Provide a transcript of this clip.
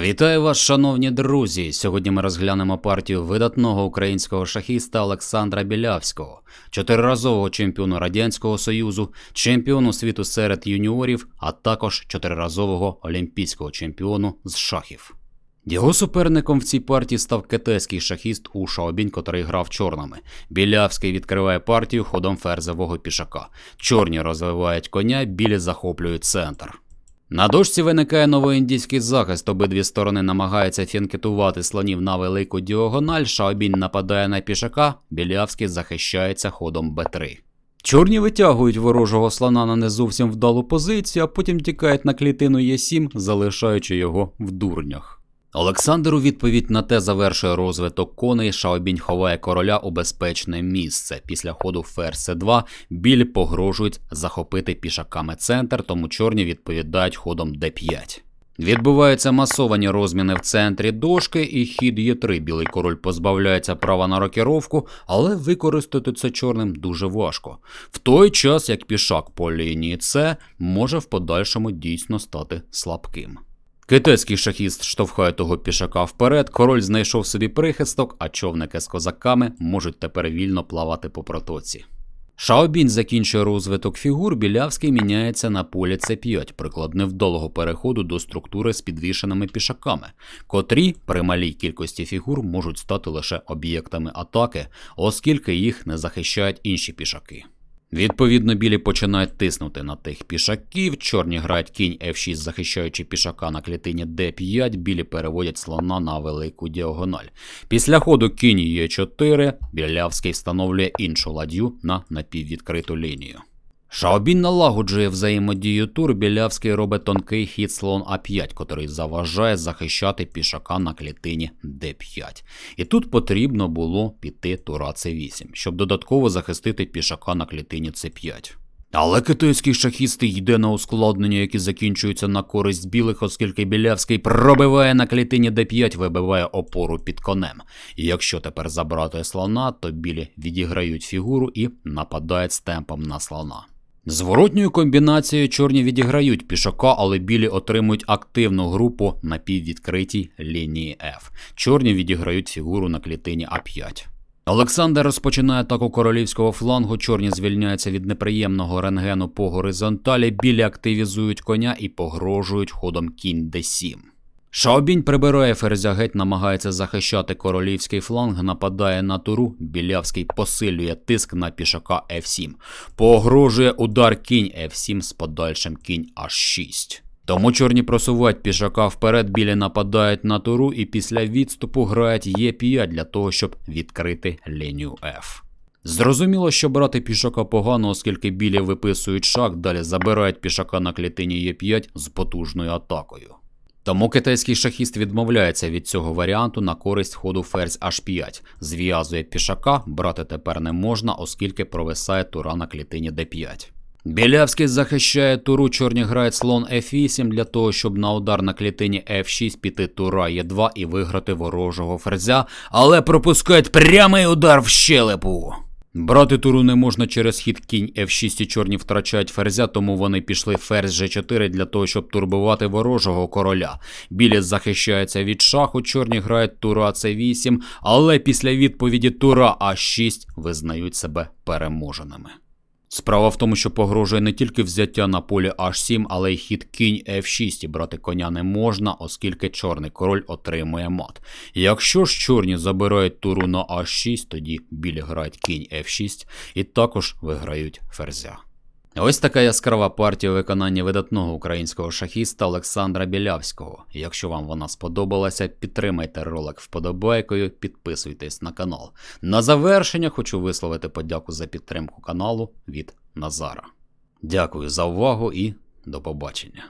Вітаю вас, шановні друзі! Сьогодні ми розглянемо партію видатного українського шахіста Олександра Білявського, чотириразового чемпіону Радянського Союзу, чемпіону світу серед юніорів, а також чотириразового олімпійського чемпіону з шахів. Його суперником в цій партії став китайський шахіст У Шаобінь, котрий грав чорними. Білявський відкриває партію ходом ферзевого пішака. Чорні розвивають коня, білі захоплюють центр. На дошці виникає новоіндійський захист. Обидві сторони намагаються фінкетувати слонів на велику діагональ. Шаобінь нападає на пішака, Білявський захищається ходом Б3. Чорні витягують ворожого слона на не зовсім вдалу позицію, а потім тікають на клітину Е7, залишаючи його в дурнях. Олександр у відповідь на те завершує розвиток коней. Шаобінь ховає короля у безпечне місце. Після ходу ферзь С2 білі погрожують захопити пішаками центр, тому чорні відповідають ходом Д5. Відбуваються масовані розміни в центрі дошки, і хід Е3. Білий король позбавляється права на рокіровку, але використати це чорним дуже важко. В той час як пішак по лінії С може в подальшому дійсно стати слабким. Китайський шахіст штовхає того пішака вперед, король знайшов собі прихисток, а човники з козаками можуть тепер вільно плавати по протоці. Шаобінь закінчує розвиток фігур, Білявський міняється на полі С5, приклад невдалого переходу до структури з підвішеними пішаками, котрі при малій кількості фігур можуть стати лише об'єктами атаки, оскільки їх не захищають інші пішаки. Відповідно, білі починають тиснути на тих пішаків. Чорні грають кінь F6, захищаючи пішака на клітині D5, білі переводять слона на велику діагональ. Після ходу кінь e 4 Білявський встановлює іншу ладью на напіввідкриту лінію. Шаобін налагоджує взаємодію тур, Білявський робить тонкий хід слон А5, котрий заважає захищати пішака на клітині Д5. І тут потрібно було піти тура С8, щоб додатково захистити пішака на клітині С5. Але китайський шахіст йде на ускладнення, які закінчуються на користь білих, оскільки Білявський пробиває на клітині d5, вибиває опору під конем. І якщо тепер забрати слона, то білі відіграють фігуру і нападають з темпом на слона. Зворотньою комбінацією чорні відіграють пішака, але білі отримують активну групу на піввідкритій лінії F. Чорні відіграють фігуру на клітині А5. Олександр розпочинає атаку королівського флангу. Чорні звільняються від неприємного рентгену по горизонталі, білі активізують коня і погрожують ходом кінь d7. Шаобінь прибирає ферзя геть, намагається захищати королівський фланг, нападає на туру. Білявський посилює тиск на пішака F7. Погрожує удар кінь F7 з подальшим кінь H6. Тому чорні просувають пішака вперед, білі нападають на туру і після відступу грають Е5 для того, щоб відкрити лінію F. Зрозуміло, що брати пішака погано, оскільки білі виписують шах, далі забирають пішака на клітині Е5 з потужною атакою. Тому китайський шахіст відмовляється від цього варіанту на користь ходу ферзь H5. Зв'язує пішака, брати тепер не можна, оскільки провисає тура на клітині D5. Білявський захищає туру, чорні грають слон F8 для того, щоб на удар на клітині F6 піти тура Е2 і виграти ворожого ферзя, але пропускають прямий удар в щелепу. Брати туру не можна через хід кінь F6 і чорні втрачають ферзя, тому вони пішли ферзь G4 для того, щоб турбувати ворожого короля. Білі захищається від шаху, чорні грають тура C8, але після відповіді тура А6 визнають себе переможеними. Справа в тому, що погрожує не тільки взяття на полі H7, але й хід кінь F6 і брати коня не можна, оскільки чорний король отримує мат. Якщо ж чорні забирають туру на H6, тоді білі грають кінь F6 і також виграють ферзя. Ось така яскрава партія у виконанні видатного українського шахіста Олександра Білявського. Якщо вам вона сподобалася, підтримайте ролик вподобайкою, підписуйтесь на канал. На завершення хочу висловити подяку за підтримку каналу від Назара. Дякую за увагу і до побачення.